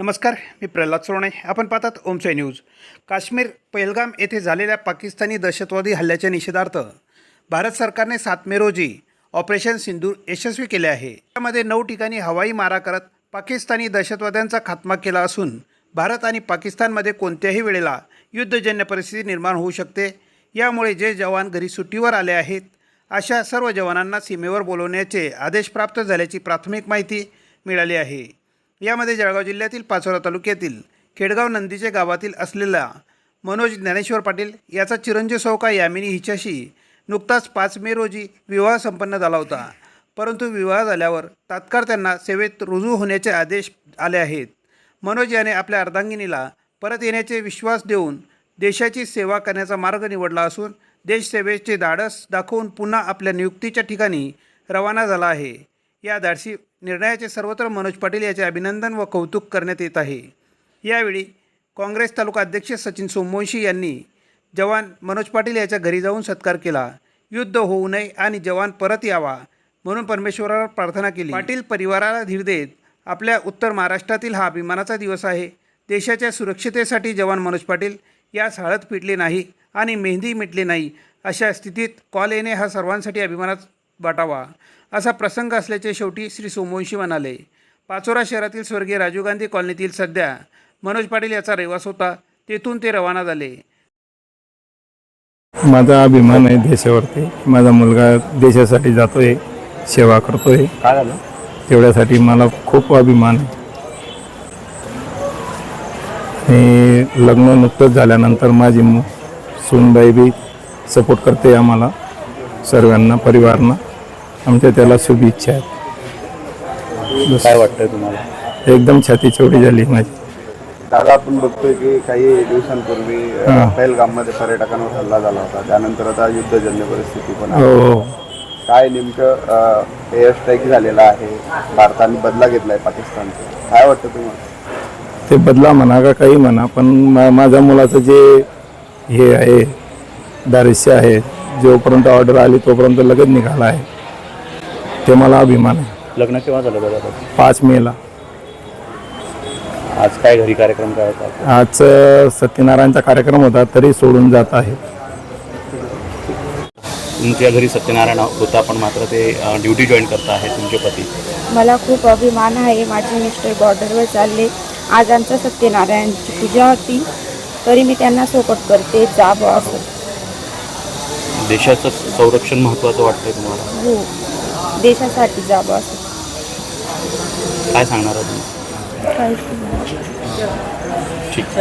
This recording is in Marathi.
नमस्कार मी प्रल्हाद सोरणे. आपण पाहतात ओमचाय न्यूज. काश्मीर पहलगाम येथे झालेल्या पाकिस्तानी दहशतवादी हल्ल्याच्या निषेधार्थ. भारत सरकारने सात मे रोजी ऑपरेशन सिंदूर यशस्वी केले आहे. त्यामध्ये नऊ ठिकाणी हवाई मारा करत पाकिस्तानी दहशतवाद्यांचा खात्मा केला असून भारत आणि पाकिस्तानमध्ये कोणत्याही वेळेला युद्धजन्य परिस्थिती निर्माण होऊ शकते. यामुळे जे जवान घरी सुट्टीवर आले आहेत अशा सर्व जवानांना सीमेवर बोलवण्याचे आदेश प्राप्त झाल्याची प्राथमिक माहिती मिळाली आहे. यामध्ये जळगाव जिल्ह्यातील पाचोरा तालुक्यातील खेडगाव नंदीचे गावातील असलेला मनोज ज्ञानेश्वर पाटील याचा चिरंजीव सौका यामिनी हिच्याशी नुकताच पाच मे रोजी विवाह संपन्न झाला होता. परंतु विवाह झाल्यावर तात्काळ त्यांना सेवेत रुजू होण्याचे आदेश आले आहेत. मनोज याने आपल्या अर्धांगिनीला परत येण्याचे विश्वास देऊन देशाची सेवा करण्याचा मार्ग निवडला असून देशसेवेचे धाडस दाखवून पुन्हा आपल्या नियुक्तीच्या ठिकाणी रवाना झाला आहे. या धाडसी निर्णयाचे सर्वत्र मनोज पाटील याचे अभिनंदन व कौतुक करण्यात येत आहे. यावेळी काँग्रेस तालुका अध्यक्ष सचिन सोमवंशी यांनी जवान मनोज पाटील याच्या घरी जाऊन सत्कार केला. युद्ध होऊ नये आणि जवान परत यावा म्हणून परमेश्वरावर प्रार्थना केली. पाटील परिवाराला धीर देत आपल्या उत्तर महाराष्ट्रातील हा अभिमानाचा दिवस आहे. देशाच्या सुरक्षितेसाठी जवान मनोज पाटील यास हळद पिटली नाही आणि मेहंदी मिटली नाही अशा स्थितीत कॉल येणे हा सर्वांसाठी अभिमानात वाटावा. असा प्रसंग असल्याचे शेवटी श्री सोमवंशी म्हणाले. पाचोरा शहरातील स्वर्गीय राजीव गांधी कॉलनीतील सध्या मनोज पाटील याचा रहिवास होता. तेथून ते रवाना झाले. माझा अभिमान आहे देशावरती. माझा मुलगा देशासाठी जातोय सेवा करतोय. काय झालं? तेवढ्यासाठी मला खूप अभिमान आहे. आणि लग्न नुकतंच झाल्यानंतर माझी मु सूनबाई बी सपोर्ट करते आम्हाला सर्वांना परिवारांना. आमच्या त्याला शुभेच्छा आहेत. काय वाटतंय तुम्हाला? एकदम छाती चौडी झाली माझी. दादा आपण बघतोय की काही दिवसांपूर्वी हा. पहलगाममध्ये पर्यटकांवर हल्ला झाला होता. त्यानंतर आता युद्धजन्य परिस्थिती पण हो हो. काय नेमकं एअर स्ट्राईक झालेला आहे? भारताने बदला घेतलाय पाकिस्तानचा. काय वाटतं तुम्हाला? ते बदला म्हणा का काही म्हणा पण मा माझ्या मुलाचं जे हे आहे दारिश्य आहे जोपर्यंत ऑर्डर आली तोपर्यंत लगेच निघाला आहे. ते मला अभिमान आहे. लग्न केव्हा झालं दादा पाच मेला. आज काय घरी कार्यक्रम काय होता? आज अ, सत्यनारायणचा कार्यक्रम होता तरी सोडून जात आहे. तुमच्या घरी सत्यनारायण होता पण मात्र ते ड्युटी जॉईन करता आहे तुमचे पती. मला खूप अभिमान आहे. माझे मिस्टर बॉर्डरवर चालले. आज आमच्या सत्यनारायणची पूजा होती. तरी मी त्यांना सोबत करते जा असं. देशाचं संरक्षण महत्त्वाचं वाटतंय तुम्हाला. हो. देशासाठी जा बुवा असं. काय सांगणार आहात तुम्ही? काहीच नाही. ठीक.